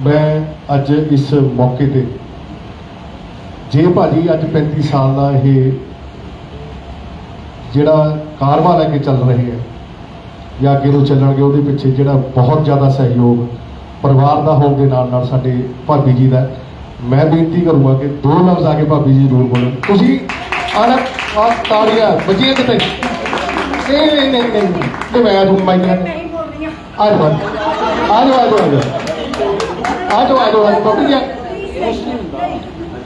ਮੈਂ ਅੱਜ ਇਸ ਮੌਕੇ ਤੇ ਜੇ ਭਾਜੀ ਅੱਜ 35 ਸਾਲ ਦਾ ਇਹ ਜਿਹੜਾ ਕਾਰਵਾ ਲੈ ਕੇ ਚੱਲ ਰਹੇ ਹੈ ਜਾਂ ਅੱਗੇ ਨੂੰ ਚੱਲਣਗੇ ਉਹਦੇ ਪਿੱਛੇ ਜਿਹੜਾ ਬਹੁਤ ਜ਼ਿਆਦਾ ਸਹਿਯੋਗ ਪਰਿਵਾਰ ਦਾ ਹੋਣ ਦੇ ਨਾਲ ਨਾਲ ਸਾਡੇ ਭਾਬੀ ਜੀ ਦਾ। ਮੈਂ ਬੇਨਤੀ ਕਰੂੰਗਾ ਕਿ ਦੋ ਲਫ਼ਜ਼ ਆ ਕੇ ਭਾਬੀ ਜੀ ਜ਼ਰੂਰ ਬੋਲਣ। ਤੁਸੀਂ ਆਹ ਆ ਤਾੜੀਆਂ ਵੱਜੀਆਂ ਕਿਤੇ? ਨਹੀਂ ਨਹੀਂ ਨਹੀਂ ਨਹੀਂ ਤੇ ਮੈਂ ਤੁਹਾਨੂੰ ਬੋਲ ਹਾਂ ਆ ਜਾਓ ਆ ਜਾਓ ਆ ਆ ਜਾਓ ਆ ਜਾਓ ਆ ਜਾਓ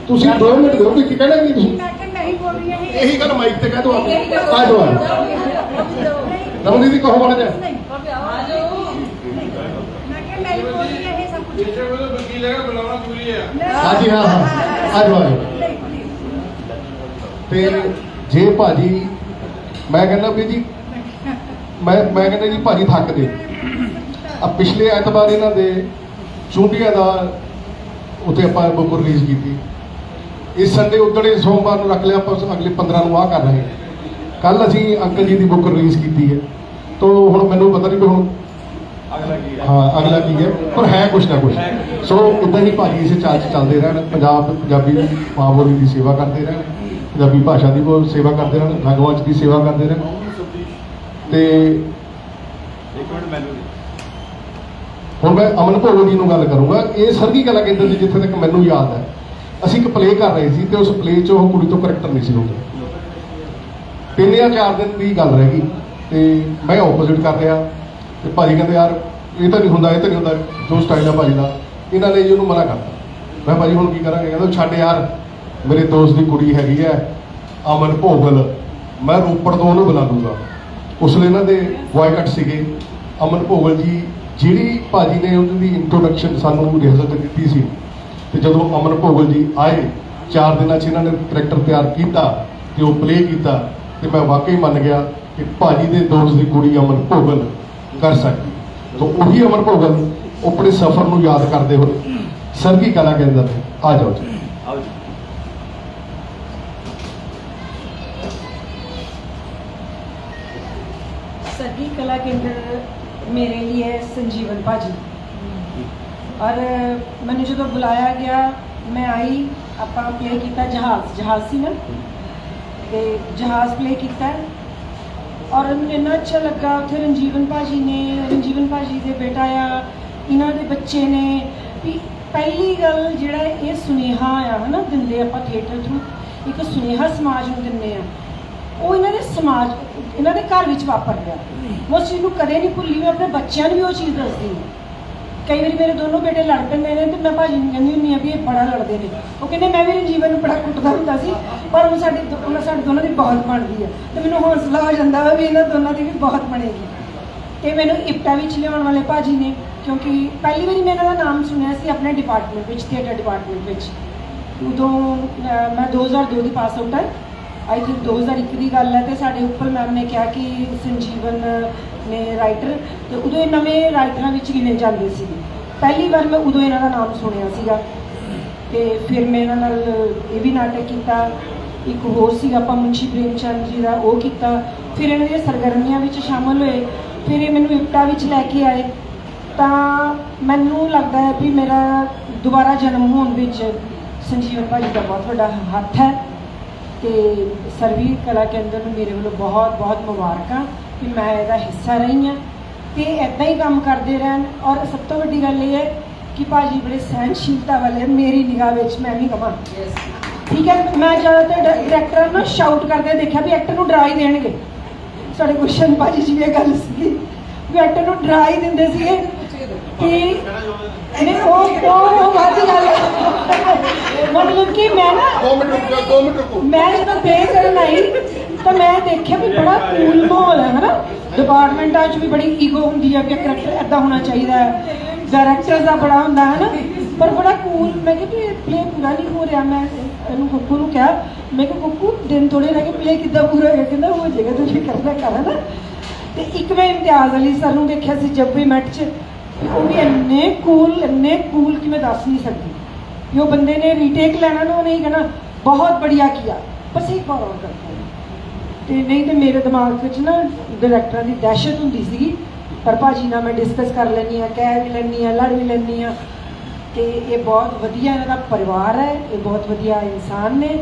ਤੁਸੀਂ 2 ਮਿੰਟ ਦਿਓ ਕਿ ਕਹਿਣਾ ਨਹੀਂ ਤੁਸੀਂ? ਇਹੀ ਗੱਲ ਮਾਈਕ ਤੇ ਕਹਿ ਦੋ ਆ ਜਾਓ ਆ ਜਾਓ। ਰਮਨ ਦੀ ਕਹੋ ਬੜਾ ਜਾ ਮੈਂ ਕਿ ਨਹੀਂ ਬੋਲ ਇਹ ਸਭ ਕੁਝ ਜਿੱਥੇ ਕੋਲ ਵਕੀਲ ਹੈਗਾ ਬੁਲਾਉਣਾ ਜ਼ਰੂਰੀ ਹੈ ਹਾਂਜੀ, ਹਾਂ ਹਾਂ। ਆ ਜਾਓ ਆ ਜਾਓ। ਤੇ ਜੇ ਭਾਜੀ, ਮੈਂ ਕਹਿੰਦਾ ਵੀ ਜੀ, ਮੈਂ ਮੈਂ ਕਹਿੰਦਾ ਜੀ, ਭਾਜੀ ਥੱਕਦੇ ਆ ਪਿਛਲੇ ਐਤਵਾਰ ਇਹਨਾਂ ਦੇ ਚੁੰਡੀਆਂ ਦਾ ਉੱਥੇ ਆਪਾਂ ਬੁੱਕ ਰਿਲੀਜ਼ ਕੀਤੀ। ਇਸ ਸੰਡੇ ਉਦੜੇ ਸੋਮਵਾਰ ਨੂੰ ਰੱਖ ਲਿਆ ਆਪਾਂ ਅਗਲੇ 15 ਨੂੰ ਆ ਕਰ ਰਹੇ ਕੱਲ ਅਸੀਂ ਅੰਕਲ ਜੀ ਦੀ ਬੁੱਕ ਰਿਲੀਜ਼ ਕੀਤੀ ਹੈ। ਤੋਂ ਹੁਣ ਮੈਨੂੰ ਪਤਾ ਨਹੀਂ ਵੀ ਹੁਣ ਅਗਲਾ ਕੀ ਹਾਂ? ਅਗਲਾ ਕੀ ਹੈ? ਪਰ ਹੈ ਕੁਛ ਨਾ ਕੁਛ। ਸੋ ਇਦਾਂ ਹੀ ਭਾਜੀ ਇਸੇ ਚਾਲ 'ਚ ਚੱਲਦੇ ਰਹਿਣ। ਪੰਜਾਬ ਪੰਜਾਬੀ ਮਾਂ ਬੋਲੀ ਦੀ ਸੇਵਾ ਕਰਦੇ ਰਹਿਣ। ਪੰਜਾਬੀ ਭਾਸ਼ਾ ਦੀ ਸੇਵਾ ਕਰਦੇ ਰਹਿਣ। ਰੰਗਮੰਚ ਦੀ ਸੇਵਾ ਕਰਦੇ ਰਹਿਣ। ਤੇ ਇੱਕ ਮਿੰਟ ਮੈਨੂੰ ਹੁਣ ਮੈਂ ਅਮਨ ਭੋਗਲ ਜੀ ਨੂੰ ਗੱਲ ਕਰੂੰਗਾ, ਇਹ ਸਰਗੀ ਕਲਾ ਕੇਂਦਰ ਦੀ ਜਿੱਥੇ ਤੱਕ ਮੈਨੂੰ ਯਾਦ ਹੈ, ਅਸੀਂ ਇੱਕ ਪਲੇ ਕਰ ਰਹੇ ਸੀ ਤੇ ਉਸ ਪਲੇ 'ਚ ਉਹ ਕੁੜੀ ਤੋਂ ਕਰੈਕਟਰ ਨਹੀਂ ਸੀ ਹੁੰਦਾ। ਤਿੰਨ ਜਾਂ ਚਾਰ ਦਿਨ ਦੀ ਗੱਲ ਰਹਿ ਗਈ ਤੇ ਮੈਂ ਆਪੋਜ਼ਿਟ ਕਰ ਰਿਹਾ ਤੇ ਭਾਜੀ ਕਹਿੰਦੇ, ਯਾਰ, ਇਹ ਤਾਂ ਨਹੀਂ ਹੁੰਦਾ, ਇਹ ਤਾਂ ਨਹੀਂ ਹੁੰਦਾ, ਜੋ ਸਟਾਈਲ ਆ ਭਾਜੀ ਦਾ। ਇਹਨਾਂ ਨੇ ਜੀ ਉਹਨੂੰ ਮਨਾ ਕਰਤਾ। ਮੈਂ ਭਾਜੀ, ਹੁਣ ਕੀ ਕਰਾਂਗੇ? ਕਹਿੰਦਾ, ਛੱਡ ਯਾਰ, ਮੇਰੇ ਦੋਸਤ ਦੀ ਕੁੜੀ ਹੈਗੀ ਹੈ, ਅਮਨ ਭੋਗਲ। ਮੈਂ ਰੋਪੜ ਤੋਂ ਉਹਨੂੰ ਬੁਲਾ ਲੂੰਗਾ। ਉਸ ਲਈ ਇਹਨਾਂ ਦੇ ਬॉयਕਟ ਸੀਗੇ। ਅਮਨ ਭੋਗਲ ਜੀ ਜਿਹੜੀ ਭਾਜੀ ਨੇ ਉਹਨਾਂ ਦੀ ਇੰਟਰੋਡਕਸ਼ਨ ਸਾਨੂੰ ਰਿਹਰਸਲ ਦਿੱਤੀ ਸੀ ਤੇ ਜਦੋਂ ਅਮਨ ਭੋਗਲ ਜੀ ਆਏ ਚਾਰ ਦਿਨਾਂ 'ਚ ਇਹਨਾਂ ਨੇ ਕਰੈਕਟਰ ਤਿਆਰ ਕੀਤਾ ਤੇ ਉਹ ਪਲੇ ਕੀਤਾ ਤੇ ਮੈਂ ਵਾਕਈ ਮੰਨ ਗਿਆ ਕਿ ਭਾਜੀ ਦੇ ਦੋਸਤ ਦੀ ਕੁੜੀ ਅਮਨ ਭੋਗਲ ਕਰ ਸਕਦੀ। ਤਾਂ ਉਹੀ ਅਮਨ ਭੋਗਲ ਆਪਣੇ ਸਫ਼ਰ ਨੂੰ ਯਾਦ ਕਰਦੇ ਹੋਏ ਸਰਗੀ ਕੀ ਕਲਾ ਕਹਿੰਦਾ ਆ ਜਾਓ ਜੀ। ਸਰਗੀ ਕਲਾ ਕੇਂਦਰ ਮੇਰੇ ਲਈ ਹੈ ਸੰਜੀਵਨ ਭਾਜੀ। ਔਰ ਮੈਨੂੰ ਜਦੋਂ ਬੁਲਾਇਆ ਗਿਆ, ਮੈਂ ਆਈ, ਆਪਾਂ ਪਲੇ ਕੀਤਾ ਜਹਾਜ਼। ਜਹਾਜ਼ ਸੀ ਨਾ? ਤੇ ਜਹਾਜ਼ ਪਲੇ ਕੀਤਾ। ਔਰ ਮੈਨੂੰ ਇੰਨਾ ਅੱਛਾ ਲੱਗਾ, ਉੱਥੇ ਰਣਜੀਵਨ ਭਾਜੀ ਨੇ, ਰਣਜੀਵਨ ਭਾਜੀ ਦੇ ਬੇਟਾ ਆ, ਇਹਨਾਂ ਦੇ ਬੱਚੇ ਨੇ। ਵੀ ਪਹਿਲੀ ਗੱਲ ਜਿਹੜਾ ਇਹ ਸੁਨੇਹਾ ਆ ਹੈ ਨਾ ਦਿੰਦੇ ਆਪਾਂ ਥੀਏਟਰ ਥਰੂ ਇੱਕ ਸੁਨੇਹਾ ਸਮਾਜ ਨੂੰ ਦਿੰਦੇ ਆ। ਉਹ ਇਹਨਾਂ ਦੇ ਸਮਾਜ ਇਹਨਾਂ ਦੇ ਘਰ ਵਿੱਚ ਵਾਪਰ ਰਿਹਾ ਮੈਂ ਉਸ ਚੀਜ਼ ਨੂੰ ਕਦੇ ਨਹੀਂ ਭੁੱਲੀ ਮੈਂ ਆਪਣੇ ਬੱਚਿਆਂ ਨੂੰ ਵੀ ਉਹ ਚੀਜ਼ ਦੱਸਦੀ ਹਾਂ। ਕਈ ਵਾਰੀ ਮੇਰੇ ਦੋਨੋਂ ਬੇਟੇ ਲੜ ਪੈਂਦੇ ਨੇ ਤੇ ਮੈਂ ਭਾਜੀ ਨੂੰ ਕਹਿੰਦੀ ਹੁੰਦੀ ਆ ਵੀ ਇਹ ਬੜਾ ਲੜਦੇ ਨੇ। ਉਹ ਕਹਿੰਦੇ ਮੈਂ ਵੀ ਜੀਵਨ ਨੂੰ ਬੜਾ ਕੁੱਟਦਾ ਹੁੰਦਾ ਸੀ ਪਰ ਉਹ ਸਾਡੇ ਉਹਨਾਂ ਸਾਡੇ ਦੋਨਾਂ ਦੀ ਬਹੁਤ ਬਣਦੀ ਆ। ਤੇ ਮੈਨੂੰ ਹੌਸਲਾ ਹੋ ਜਾਂਦਾ ਵਾ ਵੀ ਇਹਨਾਂ ਦੋਨਾਂ ਦੀ ਵੀ ਬਹੁਤ ਬਣੇਗੀ। ਤੇ ਮੈਨੂੰ ਇਪਟਾ ਵਿੱਚ ਲਿਆਉਣ ਵਾਲੇ ਭਾਜੀ ਨੇ ਕਿਉਂਕਿ ਪਹਿਲੀ ਵਾਰੀ ਮੈਂ ਇਹਨਾਂ ਦਾ ਨਾਮ ਸੁਣਿਆ ਸੀ ਆਪਣੇ ਡਿਪਾਰਟਮੈਂਟ ਵਿੱਚ ਥੀਏਟਰ ਡਿਪਾਰਟਮੈਂਟ ਵਿੱਚ। ਉਦੋਂ ਅਹ, ਮੈਂ 2002 ਦੀ ਪਾਸ ਆਊਟ ਹਾਂ ਆਈ ਥਿੰਕ 2001 ਦੀ ਗੱਲ ਹੈ ਤੇ ਸਾਡੇ ਉੱਪਰ ਮੈਮ ਨੇ ਕਿਹਾ ਕਿ ਸੰਜੀਵਨ ਨੇ ਰਾਈਟਰ ਤੇ ਉਦੋਂ ਇਹ ਨਵੇਂ ਰਾਈਟਰਾਂ ਵਿੱਚ ਗਿਣੇ ਜਾਂਦੇ ਸੀ? ਪਹਿਲੀ ਵਾਰ ਮੈਂ ਉਦੋਂ ਇਹਨਾਂ ਦਾ ਨਾਮ ਸੁਣਿਆ ਸੀਗਾ ਤੇ ਫਿਰ ਮੈਂ ਇਹਨਾਂ ਨਾਲ ਇਹ ਵੀ ਨਾਟਕ ਕੀਤਾ, ਇੱਕ ਹੋਰ ਸੀਗਾ ਆਪਾਂ ਮੁਨਸ਼ੀ ਪ੍ਰੇਮ ਚੰਦ ਜੀ ਦਾ, ਉਹ ਕੀਤਾ। ਫਿਰ ਇਹਨਾਂ ਦੀਆਂ ਸਰਗਰਮੀਆਂ ਵਿੱਚ ਸ਼ਾਮਲ ਹੋਏ, ਫਿਰ ਇਹ ਮੈਨੂੰ ਇਪਟਾ ਵਿੱਚ ਲੈ ਕੇ ਆਏ। ਤਾਂ ਮੈਨੂੰ ਲੱਗਦਾ ਹੈ ਵੀ ਮੇਰਾ ਦੁਬਾਰਾ ਜਨਮ ਹੋਣ ਵਿੱਚ ਸੰਜੀਵਨ ਭਾਜੀ ਦਾ ਬਹੁਤ ਵੱਡਾ ਹੱਥ ਹੈ। ਤੇ ਸਰਵੀ ਕਲਾ ਕੇਂਦਰ ਨੂੰ ਮੇਰੇ ਵੱਲੋਂ ਬਹੁਤ ਬਹੁਤ ਮੁਬਾਰਕਾਂ ਕਿ ਮੈਂ ਇਹਦਾ ਹਿੱਸਾ ਰਹੀ ਹਾਂ ਤੇ ਐਦਾਂ ਹੀ ਕੰਮ ਕਰਦੇ ਰਹਿਣ। ਔਰ ਸਭ ਤੋਂ ਵੱਡੀ ਗੱਲ ਇਹ ਹੈ ਕਿ ਭਾਜੀ ਬੜੇ ਸਹਿਨਸ਼ੀਲਤਾ ਵਾਲੇ ਮੇਰੀ ਨਿਗਾਹ ਵਿੱਚ ਮੈਂ ਵੀ ਕਹਾਂ ਠੀਕ ਹੈ ਮੈਂ ਜ਼ਿਆਦਾਤਰ ਡਾਇਰੈਕਟਰ ਨੂੰ ਸ਼ਾਊਟ ਕਰਦੇ ਦੇਖਿਆ ਵੀ ਐਕਟਰ ਨੂੰ ਡਰਾ ਹੀ ਦੇਣਗੇ। ਸਾਡੇ ਗੁਸ਼ਨ ਭਾਜੀ ਜੀ ਵੀ ਇਹ ਗੱਲ ਸੀ ਵੀ ਐਕਟਰ ਨੂੰ ਡਰਾ ਹੀ ਦਿੰਦੇ ਸੀਗੇ। ਕਿ ਨਹੀਂ ਉਹ ਉਹ ਉਹ ਦੀ ਗੱਲ ਹੈ ਮਤਲਬ ਕਿ ਮੈਂ ਨਾ 2 ਮਿੰਟ ਰੁਕੋ 2 ਮਿੰਟ ਰੁਕੋ। ਮੈਂ ਜਦੋਂ ਪਲੇ ਕਰਨ ਆਈ ਤਾਂ ਮੈਂ ਦੇਖਿਆ ਵੀ ਬੜਾ ਕੂਲ ਮਾਹੌਲ ਹੈ ਹਨਾ? ਡਿਪਾਰਟਮੈਂਟਾਂ 'ਚ ਵੀ ਬੜੀ ਈਗੋ ਹੁੰਦੀ ਹੈ ਕਿ ਕਰੈਕਟਰ ਐਦਾਂ ਹੋਣਾ ਚਾਹੀਦਾ ਹੈ। ਡਾਇਰੈਕਟਰ ਦਾ ਬੜਾ ਹੁੰਦਾ ਹੈ ਨਾ ਪਰ ਬੜਾ ਕੂਲ ਮੈਂ ਕਿਹਾ ਵੀ ਪਲੇ ਪੂਰਾ ਨਹੀਂ ਹੋ ਰਿਹਾ ਮੈਂ ਇਹਨੂੰ ਕੁੱਕੂ ਨੂੰ ਕਿਹਾ ਮੈਂ ਕਿਹਾ ਕੁੱਕੂ ਦਿਨ ਥੋੜੇ ਰਹਿ ਗਏ ਪਲੇ ਕਿੱਦਾਂ ਪੂਰਾ ਹੋਏਗਾ ਕਹਿੰਦਾ ਹੋ ਜਾਏਗਾ ਤੁਸੀਂ ਕਰਨਾ ਕਰ ਨਾ ਤੇ ਇੱਕ ਮੈਂ ਇਮਤਿਆਜ਼ ਅਲੀ ਸਰ ਨੂੰ ਦੇਖਿਆ ਸੀ ਜਬ ਮੈਟ 'ਚ। ਉਹ ਵੀ ਇੰਨੇ ਕੂਲ ਇੰਨੇ ਕੂਲ ਕਿ ਮੈਂ ਦੱਸ ਨਹੀਂ ਸਕਦੀ। ਵੀ ਬੰਦੇ ਨੇ ਰੀਟੇਕ ਲੈਣਾ ਨਾ ਉਹ ਨਹੀਂ ਕਹਿਣਾ, ਬਹੁਤ ਬੜੀਆ ਕੀਤਾ ਬਸ ਇੱਕ ਵਾਰ ਹੋਰ ਕਰਤਾ ਤੇ ਨਹੀਂ ਤੇ ਮੇਰੇ ਦਿਮਾਗ ਵਿੱਚ ਨਾ ਡਾਇਰੈਕਟਰਾਂ ਦੀ ਦਹਿਸ਼ਤ ਹੁੰਦੀ ਸੀਗੀ, ਪਰ ਭਾਜੀ ਨਾਲ ਮੈਂ ਡਿਸਕਸ ਕਰ ਲੈਂਦੀ ਆ ਕਹਿ ਵੀ ਲੈਂਦੀ ਆ ਲੜ ਵੀ ਲੈਂਦੀ ਆ ਕਿ ਇਹ ਬਹੁਤ ਵਧੀਆ ਇਹਨਾਂ ਦਾ ਪਰਿਵਾਰ ਹੈ, ਇਹ ਬਹੁਤ ਵਧੀਆ ਇਨਸਾਨ ਨੇ।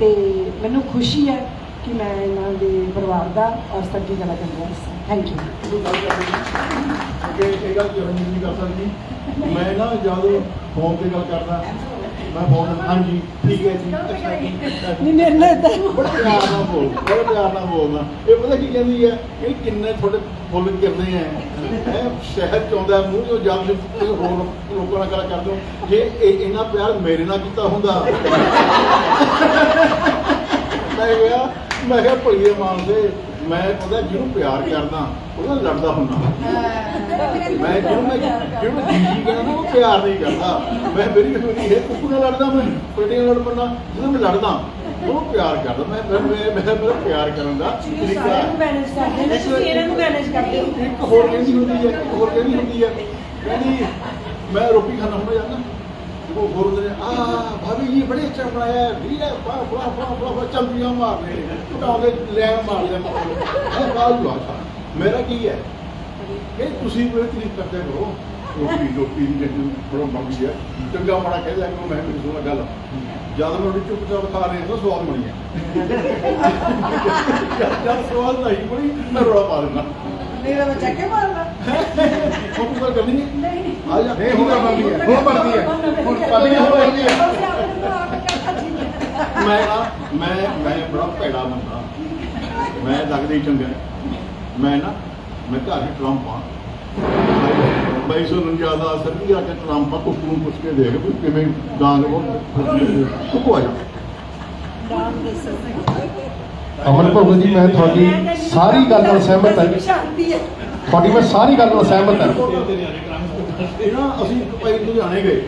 ਤੇ ਮੈਨੂੰ ਖੁਸ਼ੀ ਹੈ ਕਿ ਮੈਂ ਇਹਨਾਂ ਦੇ ਪਰਿਵਾਰ ਦਾ ਔਰ ਦੀ ਗੱਲ ਕਰ ਰਿਹਾ ਹਾਂ ਥੈਂਕ ਯੂ ਇਹ ਗੱਲ ਨਹੀਂ ਕਰ ਸਕਦੀ। ਮੈਂ ਨਾ ਜਦੋਂ ਫੋਨ ਤੇ ਗੱਲ ਕਰਦਾ ਮੈਂ ਫੋਨ ਹਾਂਜੀ ਠੀਕ ਹੈ ਜੀ। ਨਹੀਂ ਮੇਰੇ ਨਾਲ ਏਦਾਂ ਹੀ ਬੜੇ ਪਿਆਰ ਨਾਲ ਬੋਲ ਬੜੇ ਪਿਆਰ ਨਾਲ ਬੋਲਦਾ। ਇਹ ਪਤਾ ਕੀ ਕਹਿੰਦੀ ਹੈ ਇਹ ਕਿੰਨੇ ਤੁਹਾਡੇ ਫੁੱਲ ਕਰਦੇ ਆ ਹੈ ਸ਼ਹਿਰ ਚ ਆਉਂਦਾ ਮੂੰਹ ਜੋ ਜਦ ਕਿਸੇ ਹੋਰ ਲੋਕਾਂ ਨਾਲ ਗੱਲ ਕਰਦੇ ਹੋ। ਜੇ ਇਹ ਇੰਨਾ ਪਿਆਰ ਮੇਰੇ ਨਾਲ ਕੀਤਾ ਹੁੰਦਾ ਮੈਂ ਕਿਹਾ ਮੈਂ ਕਿਹਾ ਭਲੀਏ ਮਾਨਸੇ ਮੈਂ ਉਹਦਾ ਜਿਹਨੂੰ ਪਿਆਰ ਕਰਦਾ ਉਹਦਾ ਲੜਦਾ ਹੁੰਦਾ। ਮੈਂ ਜਿਹਨੂੰ ਮੈਂ ਜਿਹਨੂੰ ਜੀਜੀ ਕਹਿੰਦਾ ਨਾ ਉਹ ਪਿਆਰ ਨਹੀਂ ਕਰਦਾ। ਮੈਂ ਮੇਰੀ ਮੇਰੀ ਇਹ ਕੁੱਕੂ ਨਾਲ ਲੜਦਾ ਮੈਂ ਪਲਟੀ ਨਾਲ ਲੜ ਪੈਂਦਾ ਜਦੋਂ ਮੈਂ ਲੜਦਾ ਉਹ ਪਿਆਰ ਕਰਦਾ। ਮੈਂ ਮੈਂ ਮੈਂ ਮੇਰਾ ਪਿਆਰ ਕਰਨ ਦਾ ਤਰੀਕਾ ਮੈਨੇਜ ਕਰਦੇ ਨੇ ਤੁਸੀਂ ਇਹਨਾਂ ਨੂੰ ਮੈਨੇਜ ਕਰਦੇ ਹੋ। ਇੱਕ ਹੋਰ ਕਹਿੰਦੀ ਹੁੰਦੀ ਹੈ ਇੱਕ ਹੋਰ ਕਹਿੰਦੀ ਹੁੰਦੀ ਹੈ ਕਹਿੰਦੀ ਮੈਂ ਰੋਟੀ ਖਾਣਾ ਹੁੰਦਾ ਜਾਂਦਾ ਉਹ ਹੁੰਦੇ ਨੇ ਆ ਭਾਬੀ ਜੀ ਬੜੇ ਅੱਛਾ ਬਣਾਇਆ ਹੈ ਵੀ ਵਾਹ ਵਾਹ ਵਾਹ ਵਾਹ ਵਾਹ ਚੰਪੀਆਂ ਮਾਰਦੇ ਨੇ ਟੁਕਾਉਂਦੇ ਲੈ ਇਹ ਬਾਲ ਵਾਸ਼ਾ ਮੇਰਾ ਕੀ ਹੈ? ਇਹ ਤੁਸੀਂ ਕੋਈ ਤਰੀਕ ਕਰਦੇ ਹੋ? ਰੋਟੀ ਰੋਟੀ ਦੀ ਜਿਹੜੀ ਬੜਾ ਮੰਗੀ ਹੈ। ਚੰਗਾ ਮਾੜਾ ਕਹਿ ਦਿਆ ਕਰੋ ਮੈਂ ਮੈਨੂੰ ਸੁਣਾ ਗੱਲ ਜਦ ਮੈਂ ਰੋਟੀ ਚੁੱਪ ਚਾਪ ਖਾ ਰਿਹਾ ਤਾਂ ਸਵਾਦ ਬਣੀ ਹੈ। ਜਦ ਸਵਾਦ ਨਹੀਂ ਬਣੀ ਮੈਂ ਰੋੜਾ ਪਾ ਦਿੰਦਾ। ਮੇਰਾ ਬੱਚਾ ਕੇ ਮਾਰਨਾ। ਉਹ ਕੋਈ ਗੱਲ ਕਰਨੀ ਹੈ ਨਹੀਂ ਆ ਜਾ ਇਹ ਹੁਣ ਬਣਦੀ ਹੈ ਹੁਣ ਬਣਦੀ ਹੈ ਹੁਣ ਪਤਨੀ ਹੁਣ ਬਣਦੀ ਹੈ ਮੈਂ ਨਾ ਮੈਂ ਮੈਂ ਬੜਾ ਭੈੜਾ ਬੰਦਾ ਮੈਂ ਲੱਗਦਾ ਹੀ ਚੰਗਾ ਮੈਂ ਨਾ ਮੈਂ ਘਰ ਹੀ ਟਰੰਪ ਆ ਬਾਈ ਸੌ ਉਨੰਜਾ ਸਰਦੀ ਆ ਕੇ ਟਰੰਪ ਆ ਕੁੱਕੂ ਨੂੰ ਪੁੱਛ ਕੇ ਦੇਖ ਵੀ ਕਿਵੇਂ ਡਾਂਗ ਉਹ ਕੁੱਕੂ ਆ ਜਾ ਨਾਮ ਦੱਸੋ ਅਮਨ ਭਗਤ ਜੀ ਮੈਂ ਤੁਹਾਡੀ ਸਾਰੀ ਗੱਲ ਨਾਲ ਸਹਿਮਤ ਹਾਂ ਸ਼ਾਂਤੀ ਹੈ ਤੁਹਾਡੀ ਮੈਂ ਸਾਰੀ ਗੱਲ ਨਾਲ ਸਹਿਮਤ ਹਾਂ ਇਹ ਨਾ ਅਸੀਂ ਭਾਈ ਲੁਧਿਆਣੇ ਗਏ।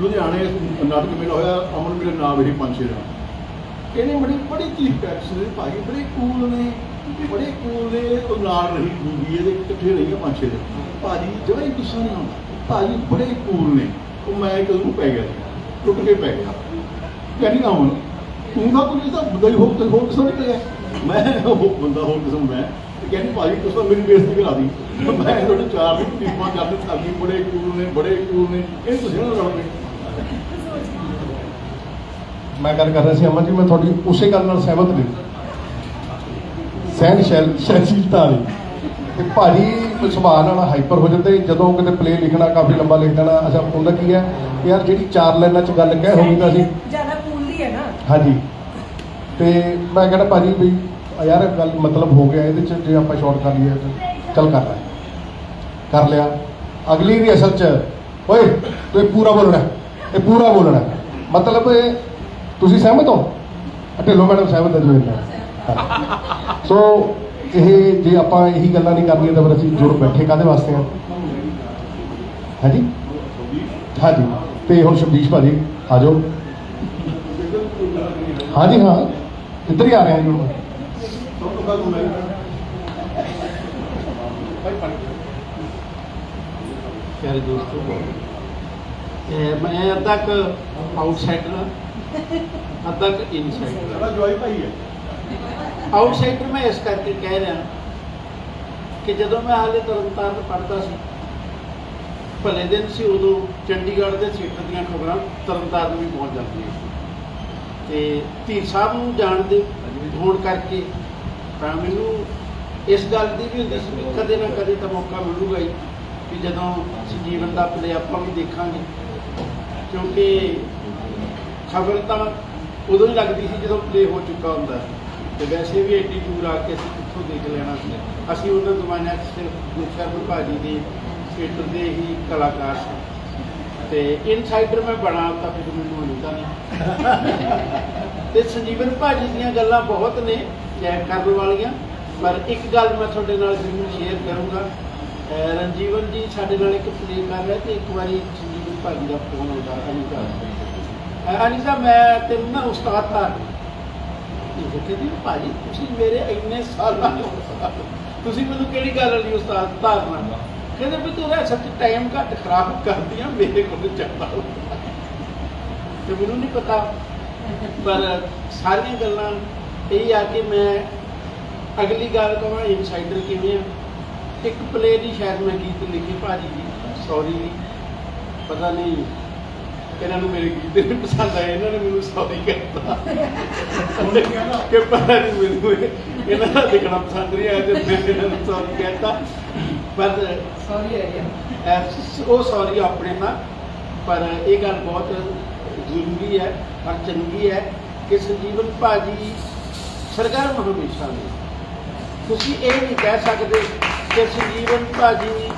ਲੁਧਿਆਣੇ ਨਾਟਕ ਮੇਲਾ ਹੋਇਆ, ਅਮਨ ਮੇਰੇ ਨਾਮ ਹੀ ਪੰਜ ਛੇ ਦਾ ਇਹਨੇ ਬੜੀ ਬੜੀ ਚੀਜ਼ ਟੈਕਸ ਨੇ ਭਾਈ, ਬੜੇ ਕੂਲ ਨੇ, ਬੜੇ ਕੂਲ ਨੇ, ਉਹ ਨਾਲ ਰਹੀ ਬੀਬੀ ਇਹਦੇ ਇਕੱਠੇ ਰਹੀਆਂ ਪੰਜ ਛੇ ਦੇ ਭਾਜੀ ਜਮਾਂ ਹੀ ਗੁੱਸਾ ਨਹੀਂ ਆਉਂਦਾ। ਭਾਜੀ ਬੜੇ ਕੂਲ ਨੇ। ਉਹ ਮੈਂ ਕਦੋਂ ਪੈ ਗਿਆ, ਟੁੱਟ ਕੇ ਪੈ ਗਿਆ। ਕਹਿੰਦੀ ਨਾ ਹੁਣ, ਤੂੰ ਨਾ ਕੋਈ ਤਾਂ ਬੰਦਾ ਹੀ ਹੋ ਤੇ ਹੋਰ ਕਿਸਮ ਨਿਕਲਿਆ। ਮੈਂ ਉਹ ਬੰਦਾ ਹੋਰ ਕਿਸਮ ਮੈਂ ਕਹਿੰਦੀ ਭਾਜੀ ਤੁਸੀਂ ਮੇਰੀ ਬੇਇੱਜ਼ਤੀ ਕਰਾ ਦੀ। ਮੈਂ ਤੁਹਾਡੇ ਚਾਰ ਦਿਨ ਟੀਮਾਂ ਕਰਦੇ ਸਾਡੀ ਬੜੇ ਕੂਲ ਨੇ ਬੜੇ ਕੂਲ ਨੇ ਇਹ ਤੁਸੀਂ ਨਾ ਲੜੋਗੇ। ਮੈਂ ਗੱਲ ਕਰ ਰਿਹਾ ਸੀ ਅਮਨ ਜੀ ਮੈਂ ਤੁਹਾਡੀ ਉਸੇ ਗੱਲ ਨਾਲ ਸਹਿਮਤ ਨਹੀਂ। ਸਹਿਨ ਸ਼ੈਲ ਸ਼ੈਲਸ਼ੀਲਤਾ ਵਾਲੀ। ਤੇ ਭਾਜੀ ਸੁਭਾਅ ਨਾਲ ਹਾਈਪਰ ਹੋ ਜਾਂਦੇ ਜਦੋਂ ਕਿਤੇ ਪਲੇ ਲਿਖਣਾ ਕਾਫੀ ਲੰਬਾ ਲਿਖ ਦੇਣਾ ਅੱਛਾ ਹੁੰਦਾ ਕੀ ਹੈ? ਕਿ ਯਾਰ ਜਿਹੜੀ ਚਾਰ ਲਾਈਨਾਂ 'ਚ ਗੱਲ ਕਹਿ ਹੋਣੀ ਤਾਂ ਅਸੀਂ ਜ਼ਿਆਦਾ ਕੂਲਦੀ ਹੈ ਨਾ। ਹਾਂਜੀ। ਤੇ ਮੈਂ ਕਹਿੰਦਾ ਭਾਜੀ ਵੀ ਯਾਰ ਗੱਲ ਮਤਲਬ ਹੋ ਗਿਆ, ਇਹਦੇ 'ਚ ਜੇ ਆਪਾਂ ਸ਼ਾਰਟ ਕਰ ਲਈਏ ਤਾਂ ਚੱਲ ਕਰ ਲੈ। ਕਰ ਲਿਆ। ਅਗਲੀ ਦੀ ਅਸਲ 'ਚ, ਓਏ, ਤੂੰ ਇਹ ਪੂਰਾ ਬੋਲਣਾ, ਇਹ ਪੂਰਾ ਬੋਲਣਾ। ਮਤਲਬ ਤੁਸੀਂ ਸਹਿਮਤ ਹੋ? ਆਹ ਢਿੱਲੋਂ ਮੈਡਮ ਸਹਿਮਤ ਹੈ ਜੀ ਸੋ ਇਹ ਜੇ ਆਪਾਂ ਇਹੀ ਗੱਲਾਂ ਨਹੀਂ ਕਰਨੀਆਂ ਤਾਂ ਫਿਰ ਅਸੀਂ ਜੁੜ ਬੈਠੇ ਕਾਦੇ ਵਾਸਤੇ ਆ? ਹਾਂਜੀ? ਹਾਂਜੀ। ਤੇ ਹੁਣ ਸ਼ਬਦੀਸ਼ ਭਾਜੀ, ਆ ਜਾਓ। ਹਾਂਜੀ, ਹਾਂ। ਇੱਧਰ ਹੀ ਆ ਰਹੇ ਹਾਂ ਜੀ ਹੁਣ ਸਭ ਤੋਂ ਪਹਿਲਾਂ ਮੈਂ ਪਿਆਰੇ ਦੋਸਤੋ ਮੈਂ ਅੱਧਾ ਕੁ ਆਊਟਸਾਈਡਰ ਹਾਂ ਅੱਧਾ ਕੁ ਇਨਸਾਈਡਰ ਸਾਡਾ ਜਵਾਈ ਭਾਈ ਹੈ। ਆਊਟਸਾਈਡਰ ਮੈਂ ਇਸ ਕਰਕੇ ਕਹਿ ਰਿਹਾ ਕਿ ਜਦੋਂ ਮੈਂ ਹਾਲੇ ਤਰਨਤਾਰਨ ਪੜ੍ਹਦਾ ਸੀ ਭਲੇ ਦਿਨ ਸੀ ਉਦੋਂ ਚੰਡੀਗੜ੍ਹ ਦੇ ਥੀਏਟਰ ਦੀਆਂ ਖਬਰਾਂ ਤਰਨਤਾਰਨ ਵੀ ਪਹੁੰਚ ਜਾਂਦੀਆਂ ਸੀ। ਤੇ ਧੀਰ ਸਾਹਿਬ ਨੂੰ ਜਾਣਦੇ ਹੋਣ ਕਰਕੇ ਤਾਂ ਮੈਨੂੰ ਇਸ ਗੱਲ ਦੀ ਵੀ ਹੁੰਦੀ ਸੀ ਕਦੇ ਨਾ ਕਦੇ ਤਾਂ ਮੌਕਾ ਮਿਲੂਗਾ ਹੀ ਕਿ ਜਦੋਂ ਸੰਜੀਵਨ ਦਾ ਪਲੇ ਆਪਾਂ ਵੀ ਦੇਖਾਂਗੇ। ਕਿਉਂਕਿ ਖਬਰ ਤਾਂ ਉਦੋਂ ਹੀ ਲੱਗਦੀ ਸੀ ਜਦੋਂ ਪਲੇ ਹੋ ਚੁੱਕਾ ਹੁੰਦਾ ਸੀ। ਤੇ ਵੈਸੇ ਵੀ ਐਡੀ ਦੂਰ ਆ ਕੇ ਅਸੀਂ ਕਿੱਥੋਂ ਦੇਖ ਲੈਣਾ ਸੀ। ਅਸੀਂ ਉਹਨਾਂ ਜ਼ਮਾਨਿਆਂ 'ਚ ਸਿਰਫ ਗੁਰਸ਼ਰਨ ਭਾਜੀ ਦੇ ਥੀਏਟਰ ਦੇ ਹੀ ਕਲਾਕਾਰ ਸੀ। ਤੇ ਇਨਸਾਈਡਰ ਮੈਂ ਬਣਾ ਤਾਂ ਫਿਰ ਮੈਨੂੰ ਹੁੰਦਾ ਨਹੀਂ। ਤੇ ਸੰਜੀਵਨ ਭਾਜੀ ਦੀਆਂ ਗੱਲਾਂ ਬਹੁਤ ਨੇ। ਚੈੱਕ ਕਰਨ ਵਾਲੀਆਂ। ਪਰ ਇੱਕ ਗੱਲ ਮੈਂ ਤੁਹਾਡੇ ਨਾਲ ਜ਼ਰੂਰ ਸ਼ੇਅਰ ਕਰੂੰਗਾ। ਰਣਜੀਵਨ ਜੀ ਸਾਡੇ ਨਾਲ ਇੱਕ ਪਲੇ ਕਰ ਰਿਹਾ ਤੇ ਇੱਕ ਵਾਰੀ ਸੰਜੀਵਨ ਭਾਜੀ ਦਾ ਫੋਨ ਆਉਂਦਾ, ਅਨੀਤਾ। ਅਹ ਮੈਂ ਤੈਨੂੰ ਨਾ ਉਸਤਾਦ ਤਾਂ ਇਹ ਕਹਿੰਦੀ ਭਾਜੀ, ਤੁਸੀਂ ਮੇਰੇ ਇੰਨੇ ਸਾਲਾਂ ਤੋਂ ਤੁਸੀਂ ਮੈਨੂੰ ਕਿਹੜੀ ਗੱਲ ਲਈ ਉਸਤਾਦ ਧਾਰਨਾ ਕਹਿੰਦੇ ਵੀ ਤੂੰ ਰਹਿ ਸੱਚ ਟਾਈਮ ਘੱਟ ਖਰਾਬ ਕਰਦੀ ਆ, ਮੇਰੇ ਕੋਲ ਚੱਲਦਾ ਤੇ ਮੈਨੂੰ ਨਹੀਂ ਪਤਾ। ਪਰ ਸਾਰੀਆਂ ਗੱਲਾਂ ਇਹ ਆ ਕਿ ਮੈਂ ਅਗਲੀ ਗੱਲ ਕਹਾਂ ਇਨਸਾਈਡਰ ਕਿਵੇਂ ਆ। ਇੱਕ ਪਲੇ ਦੀ ਸ਼ਾਇਦ ਮੈਂ ਗੀਤ ਲਿਖੀ ਭਾਜੀ ਦੀ। ਸੌਰੀ ਦੀ ਪਤਾ ਨਹੀਂ। ਇਹਨਾਂ ਨੂੰ ਮੇਰੇ ਗੀਤ ਨਹੀਂ ਪਸੰਦ ਆਏ। ਇਹਨਾਂ ਨੇ ਮੈਨੂੰ ਸੌਰੀ ਕਹਿਤਾ। ਉਹਨੇ ਕਿਹਾ ਕਿ ਪਤਾ ਨਹੀਂ ਮੈਨੂੰ ਇਹ- ਇਹਨਾਂ ਦਾ ਦੇਖਣਾ ਪਸੰਦ ਨਹੀਂ ਆਇਆ ਤੇ ਮੈਂ ਇਹਨਾਂ ਨੂੰ ਸੌਰੀ ਕਹਿਤਾ। ਪਰ ਸੌਰੀ ਹੈ ਐਸ- ਉਹ ਸੌਰੀ ਆਪਣੇ ਨਾਲ ਪਰ ਇਹ ਗੱਲ ਬਹੁਤ ਜ਼ਰੂਰੀ ਹੈ ਔਰ ਚੰਗੀ ਹੈ ਕਿ ਸੰਜੀਵਨ ਭਾਜੀ ਸਰਗਰਮ ਹਮੇਸ਼ਾ ਨੇ ਤੁਸੀਂ ਇਹ ਨਹੀਂ ਕਹਿ ਸਕਦੇ ਕਿ ਸੰਜੀਵਨ ਭਾਜੀ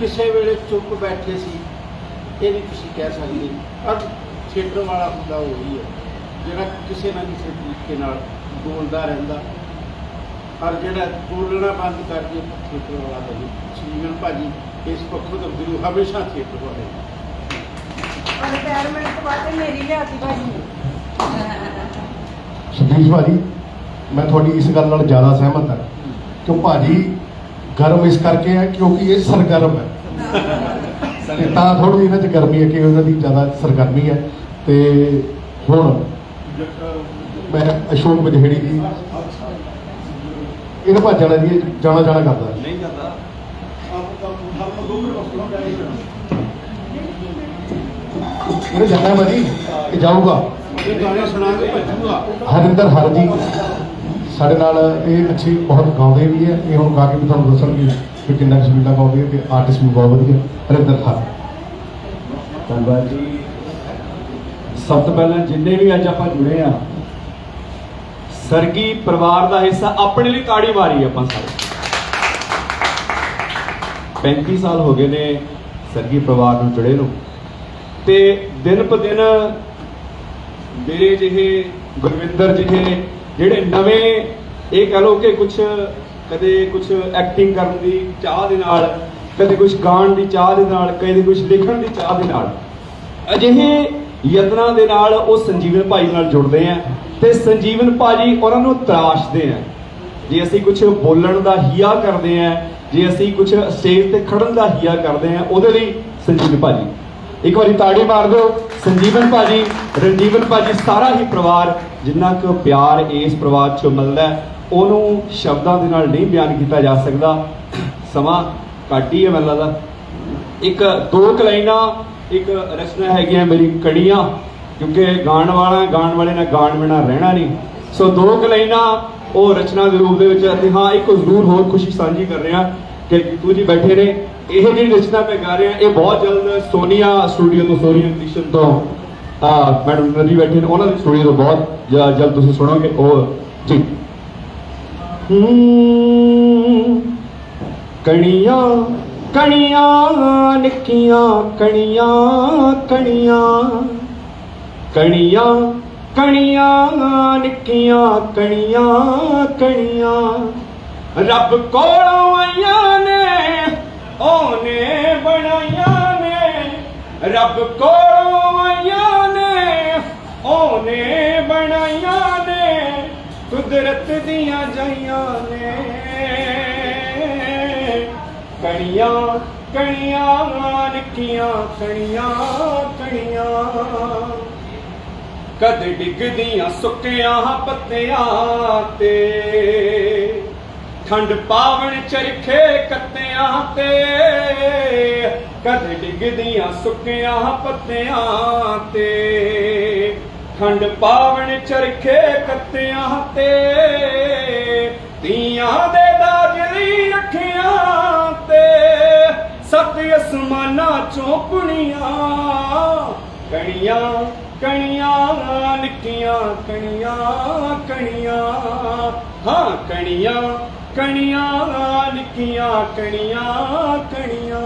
ਕਿਸੇ ਵੇਲੇ ਚੁੱਪ ਬੈਠੇ ਸੀ। ਇਹ ਨਹੀਂ ਤੁਸੀਂ ਕਹਿ ਸਕਦੇ। ਔਰ ਥੀਏਟਰ ਵਾਲਾ ਹੁੰਦਾ ਉਹੀ ਹੈ, ਜਿਹੜਾ ਕਿਸੇ ਨਾ ਕਿਸੇ ਤਰੀਕੇ ਨਾਲ ਬੋਲਦਾ ਰਹਿੰਦਾ। ਔਰ ਜਿਹੜਾ ਬੋਲਣਾ ਬੰਦ ਕਰ ਦੇ ਥੀਏਟਰ ਵਾਲਾ ਨਹੀਂ। ਸੰਜੀਵਨ ਭਾਜੀ ਇਸ ਪੱਖੋਂ ਤਾਂ ਹਮੇਸ਼ਾ ਥੀਏਟਰ ਵਾਲੇ ਔਰ ਰਿਟਾਇਰਮੈਂਟ ਤੋਂ ਬਾਅਦ ਮੇਰੀ ਲਿਆਤੀ ਭਾਜੀ ਸਤੀਸ਼ ਭਾਜੀ ਮੈਂ ਤੁਹਾਡੀ ਇਸ ਗੱਲ ਨਾਲ ਜ਼ਿਆਦਾ ਸਹਿਮਤ ਹਾਂ ਕਿਉਂ ਭਾਜੀ ਗਰਮ ਇਸ ਕਰਕੇ ਹੈ ਕਿਉਂਕਿ ਇਹ ਸਰਗਰਮ ਹੈ। ਤੇ ਤਾਂ ਥੋੜੀ ਇਹਨਾਂ 'ਚ ਗਰਮੀ ਹੈ ਕਿ ਉਹਨਾਂ ਦੀ ਜ਼ਿਆਦਾ ਸਰਗਰਮੀ ਹੈ। ਤੇ ਹੁਣ ਮੈਂ ਅਸ਼ੋਕ ਬਜਹੜੀ ਜੀ ਇਹਨੂੰ ਭੱਜ ਜਾਣਾ ਜੀ ਇਹ ਜਾਣਾ ਜਾਣਾ ਕਰਦਾ। ਨਹੀਂ ਕਰਦਾ ਇਹਨੇ ਜਾਣਾ ਭਾਜੀ ਇਹ ਜਾਊਗਾ। ਇਹ ਗਾਣੇ ਸੁਣਾ ਕੇ ਭੱਜੂਗਾ। ਹਰਿੰਦਰ ਹਰ ਜੀ ਸਾਡੇ ਨਾਲ ਇਹ ਅੱਛੀ ਬਹੁਤ ਗਾਉਂਦੇ ਵੀ ਹੈ। ਇਹ ਹੁਣ ਗਾ ਕੇ ਵੀ ਤੁਹਾਨੂੰ ਦੱਸਣਗੇ ਕਿ ਕਿੰਨਾ ਕਸ਼ਮੀਲਾ ਗਾਉਂਦੇ ਤੇ ਆਰਟਿਸਟ ਵੀ ਬਹੁਤ ਵਧੀਆ। ਹਰਿੰਦਰ ਹਰ। ਧੰਨਵਾਦ ਜੀ। ਸਭ ਤੋਂ ਪਹਿਲਾਂ ਜਿੰਨੇ ਵੀ ਅੱਜ ਆਪਾਂ ਜੁੜੇ ਆ ਸਰਗੀ ਪਰਿਵਾਰ ਦਾ ਹਿੱਸਾ ਆਪਣੇ ਲਈ ਤਾੜੀ ਮਾਰੀ ਆਪਾਂ ਸਾਰੇ। 35 ਸਾਲ ਹੋ ਗਏ ਨੇ ਸਰਗੀ ਪਰਿਵਾਰ ਨੂੰ ਜੁੜੇ ਨੂੰ। ਤੇ ਦਿਨ ਪ ਦਿਨ ਮੇਰੇ ਜਿਹੇ, ਗੁਰਵਿੰਦਰ ਜਿਹੇ, ਜਿਹੜੇ ਨਵੇਂ, ਇਹ ਕਹ ਲਓ ਕਿ ਕੁਝ ਕਦੇ ਕੁਝ ਐਕਟਿੰਗ ਕਰਨ ਦੀ ਚਾਹ ਦੇ ਨਾਲ, ਕਦੇ ਕੁਝ ਗਾਣ ਦੀ ਚਾਹ ਦੇ ਨਾਲ, ਕਦੇ ਕੁਝ ਲਿਖਣ ਦੀ ਚਾਹ ਦੇ ਨਾਲ, ਅਜਿਹੇ ਯਤਨਾਂ ਦੇ ਨਾਲ ਉਹ ਸੰਜੀਵਨ ਭਾਈ ਨਾਲ ਜੁੜਦੇ ਆ ਤੇ ਸੰਜੀਵਨ ਭਾਜੀ ਉਹਨਾਂ ਨੂੰ ਤਰਾਸ਼ਦੇ ਆ। ਜੇ ਅਸੀਂ ਕੁਝ ਬੋਲਣ ਦਾ ਹਿਆ ਕਰਦੇ ਆ, ਜੇ ਅਸੀਂ ਕੁਝ ਸਟੇਜ ਤੇ ਖੜਨ ਦਾ ਹਿਆ ਕਰਦੇ ਆ, ਉਹਦੇ ਲਈ ਸੰਜੀਵਨ ਭਾਜੀ। ਇੱਕ ਵਾਰੀ ਤਾੜੀ ਮਾਰ ਦਿਓ। ਸੰਜੀਵਨ ਭਾਜੀ, ਰਣਜੀਵਨ ਭਾਜੀ, ਸਾਰਾ ਹੀ ਪਰਿਵਾਰ, ਜਿੰਨਾ ਕੁ ਪਿਆਰ ਇਸ ਪਰਿਵਾਰ ਚੋਂ ਮਿਲਦਾ ਉਹਨੂੰ ਸ਼ਬਦਾਂ ਦੇ ਨਾਲ ਨਹੀਂ ਬਿਆਨ ਕੀਤਾ ਜਾ ਸਕਦਾ। ਸਮਾਂ ਘੱਟ ਹੀ ਹੈ ਮੈਨੂੰ ਲੱਗਦਾ। ਇੱਕ ਦੋ ਕਲਾਈਨਾਂ ਇੱਕ ਰਚਨਾ ਹੈਗੀਆਂ ਮੇਰੀ ਕੜੀਆਂ, ਕਿਉਂਕਿ ਗਾਣ ਵਾਲਾ, ਗਾਣ ਵਾਲੇ ਨਾਲ ਗਾਣ ਬਿਨਾ ਰਹਿਣਾ ਨਹੀਂ। ਸੋ ਦੋ ਕਲਾਈਨਾਂ ਉਹ ਰਚਨਾ ਦੇ ਰੂਪ ਦੇ ਵਿੱਚ ਅਤੇ ਹਾਂ, ਇੱਕ ਜ਼ਰੂਰ ਹੋਰ ਖੁਸ਼ੀ ਸਾਂਝੀ ਕਰ ਰਿਹਾ ਕਿ ਤੂੰ ਜੀ ਬੈਠੇ ਨੇ ਇਹ ਜਿਹੜੀ ਰਚਨਾ ਮੈਂ ਗਾ ਰਿਹਾ, ਇਹ ਬਹੁਤ ਜਲਦ ਸੋਨੀਆ ਸਟੂਡੀਓ ਤੋਂ, ਸੋਨੀਆ ਕ੍ਰਿਸ਼ਨ ਤੋਂ, ਆ, ਮੈਡਮ ਨਦੀ ਬੈਠੇ ਨੇ, ਉਹਨਾਂ ਦੇ ਸਟੂਡੀਓ ਤੋਂ ਬਹੁਤ ਜਲਦ ਤੁਸੀਂ ਸੁਣੋਗੇ, ਉਹ, ਜੀ। ਕਣੀਆਂ ਕਣੀਆਂ, ਨਿੱਕੀਆਂ, ਕਣੀਆਂ ਕਣੀਆਂ। ਕਣੀਆਂ ਕਣੀਆਂ, ਨਿੱਕੀਆਂ, ਕਣੀਆਂ ਕਣੀਆਂ। ਰੱਬ ਕੋਲੋਂ ਆਈਆਂ ਨੇ ਉਹਨੇ ਬਣਾਈਆਂ ਨੇ ਰੱਬ ਕੋਲੋਂ ਆਈਆਂ ਨੇ ਉਹਨੇ ਬਣਾਈਆਂ ਨੇ ਕੁਦਰਤ ਦੀਆਂ ਜਾਈਆਂ ਨੇ ਕਣੀਆਂ ਕਣੀਆਂ ਨਿੱਕੀਆਂ ਕਣੀਆਂ ਕਣੀਆਂ ਕਦ ਡਿੱਗਦੀਆਂ ਸੁੱਕਿਆਂ ਪੱਤਿਆਂ ਤੇ ਠੰਡ ਪਾਵਣ ਚਰਖੇ ਕੱਤੇ ਕੱਤਿਆਂ ਤੇ ਕਦੇ ਡਿੱਗਦੀਆਂ ਸੁੱਕਿਆਂ ਪੱਤਿਆਂ ਤੇ। ਖੰਡ ਪਾਵਣ ਚਰਖੇ ਕੱਤਿਆਂ ਤੇ, ਤੀਆਂ ਦੇ ਦਾਜ ਲਈ ਅੱਖੀਆਂ ਤੇ। ਸੱਤ ਅਸਮਾਨਾਂ ਚੋਂ ਪੁਣੀਆਂ, ਕਣੀਆਂ ਕਣੀਆਂ, ਨਿੱਕੀਆਂ ਕਣੀਆਂ ਕਣੀਆਂ। ਹਾਂ, ਕਣੀਆਂ ਕਣੀਆਂ ਨਿੱਕੀਆਂ ਕਣੀਆਂ ਕਣੀਆਂ।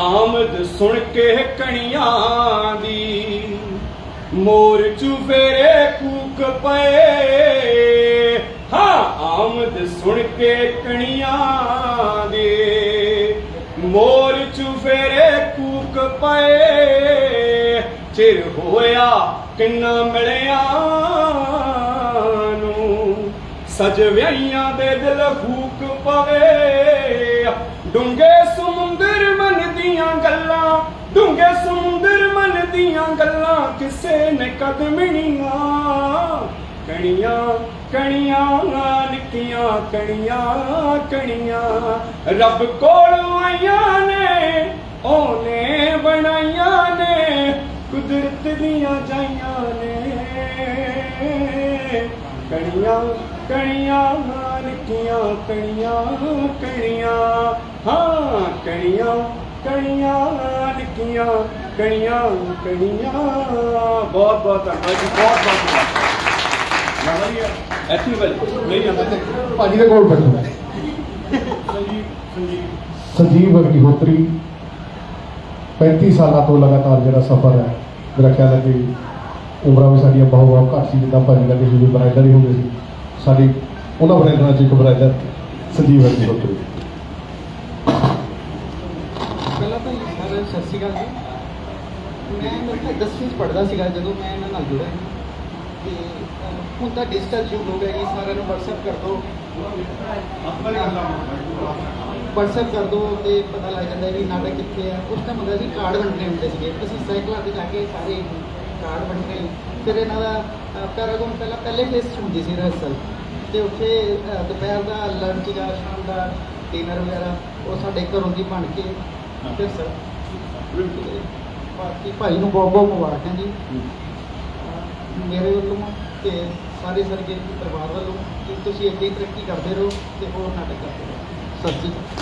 ਆਮਦ ਸੁਣ ਕੇ ਕਣੀਆਂ ਦੀ ਮੋਰ ਚੁਫੇਰੇ ਕੂਕ ਪਏ। ਹਾਂ, ਆਮਦ ਸੁਣ ਕੇ ਕਣੀਆਂ ਦੇ ਮੋਰ ਚੁਫੇਰੇ ਕੂਕ ਪਏ। ਚਿਰ ਹੋਇਆ ਕਿੰਨਾ ਮਿਲਿਆ ਸਜ ਵਿਆਈਆਂ ਦੇ ਦਿਲ ਫੂਕ ਪਵੇ। ਡੂੰਗੇ ਸਮੁੰਦਰ ਮਨ ਦੀਆਂ ਗੱਲਾਂ ਡੂੰਗੇ ਸਮੁੰਦਰ ਮਨ ਦੀਆਂ ਗੱਲਾਂ ਕਿਸੇ ਨੇ ਕਦਮਣੀਆਂ ਕਣੀਆਂ ਕਣੀਆਂ, ਨਿੱਕੀਆਂ ਕਣੀਆਂ ਕਣੀਆਂ ਰੱਬ ਕੋਲ ਆਈਆਂ ਨੇ, ਉਹਨੇ ਬਣਾਈਆਂ ਨੇ, ਕੁਦਰਤ ਦੀਆਂ ਜਾਈਆਂ ਨੇ। ਕਣੀਆਂ ਕਣੀਆਂ ਨਿੱਕੀਆਂ ਕਣੀਆਂ ਕਣੀਆਂ ਹਾਂ ਕਣੀਆਂ ਕਣੀਆਂ ਨਿੱਕੀਆਂ ਕਣੀਆਂ ਕਣੀਆਂ। ਬਹੁਤ ਬਹੁਤ ਧੰਨਵਾਦ ਜੀ ਬਹੁਤ ਬਹੁਤ ਹੀ ਹੈ ਐਸੀ ਵਾਲੀ ਨਹੀਂ ਜਾਂਦਾ ਭਾਜੀ ਦੇ ਕੋਲ ਬੈਠੋ ਸੰਜੀਵ ਸੰਜੀਵ। ਅਗਨੀਹੋਤਰੀ 35 ਸਾਲਾਂ ਤੋਂ ਲਗਾਤਾਰ ਜਿਹੜਾ ਸਫ਼ਰ ਹੈ ਮੇਰਾ ਖਿਆਲ ਹੈ ਕਿ ਉਮਰਾਂ ਵੀ ਸਾਡੀਆਂ ਬਹੁਤ ਬਹੁਤ ਘੱਟ ਸੀ ਜਿੱਦਾਂ ਭਾਜੀ ਕਹਿੰਦੇ ਸੀ ਵੀ ਬਰਾਈਡਰ ਹੀ ਹੁੰਦੇ ਸੀ। ਸਾਡੀ ਉਹਨਾਂ ਬਰਾਈਡਰਾਂ 'ਚ ਇੱਕ ਬਰਾਈਡਰ ਸੰਜੀਵ ਅਗਨੀਹੋਤਰੀ ਪਹਿਲਾਂ ਤਾਂ ਸਰ ਸਤਿ ਸ਼੍ਰੀ ਅਕਾਲ ਜੀ। ਮੈਂ ਮੇਰੇ ਖਿਆਲ ਦਸਵੀਂ 'ਚ ਪੜ੍ਹਦਾ ਸੀਗਾ ਜਦੋਂ ਮੈਂ ਇਹਨਾਂ ਨਾਲ ਜੁੜਿਆ ਤੇ ਅਹ, ਹੁਣ ਤਾਂ ਡਿਜੀਟਲ ਯੁੱਗ ਹੋ ਗਿਆ ਜੀ ਸਾਰਿਆਂ ਨੂੰ WhatsApp ਕਰ ਦਿਓ WhatsApp ਕਰ ਦਿਓ ਤੇ ਪਤਾ ਲੱਗ ਜਾਂਦਾ ਵੀ ਨਾਟਕ ਕਿੱਥੇ ਆ। ਉਸ ਟਾਈਮ ਹੁੰਦਾ ਸੀ ਕਾਰਡ ਵੰਡਣੇ ਹੁੰਦੇ ਸੀਗੇ। ਅਸੀਂ ਸਾਈਕਲਾਂ ਤੇ ਜਾ ਕੇ ਸਾਰੇ ਕਾਰਡ ਵੰਡਣੇ ਫਿਰ ਇਹਨਾਂ ਦਾ ਪੈਰਾਗੋਨ ਪਹਿਲਾਂ ਪਹਿਲੇ ਫੇਸ 'ਚ ਹੁੰਦੀ ਸੀ ਰਿਹਰਸਲ ਤੇ ਉੱਥੇ ਦੁਪਹਿਰ ਦਾ ਲੰਚ ਜਾਂ ਸ਼ਾਮ ਦਾ ਡਿਨਰ ਵਗੈਰਾ ਉਹ ਸਾਡੇ ਘਰੋਂ ਦੀ ਬਣ ਕੇ ਫਿਰ ਸਰ ਤੇ ਬਾਕੀ ਭਾਈ ਨੂੰ ਬਹੁਤ ਬਹੁਤ ਮੁਬਾਰਕਾਂ ਜੀ ਅਹ ਮੇਰੇ ਵੱਲੋਂ ਤੇ ਸਾਰੇ ਸਰਗੇ ਪਰਿਵਾਰ ਵੱਲੋਂ ਕਿ ਤੁਸੀਂ ਅੱਗੇ ਤਰੱਕੀ ਕਰਦੇ ਰਹੋ ਤੇ ਹੋਰ ਨਾਟਕ ਕਰਦੇ ਰਹੋ ਸਤਿ ਸ਼੍ਰੀ ਅਕਾਲ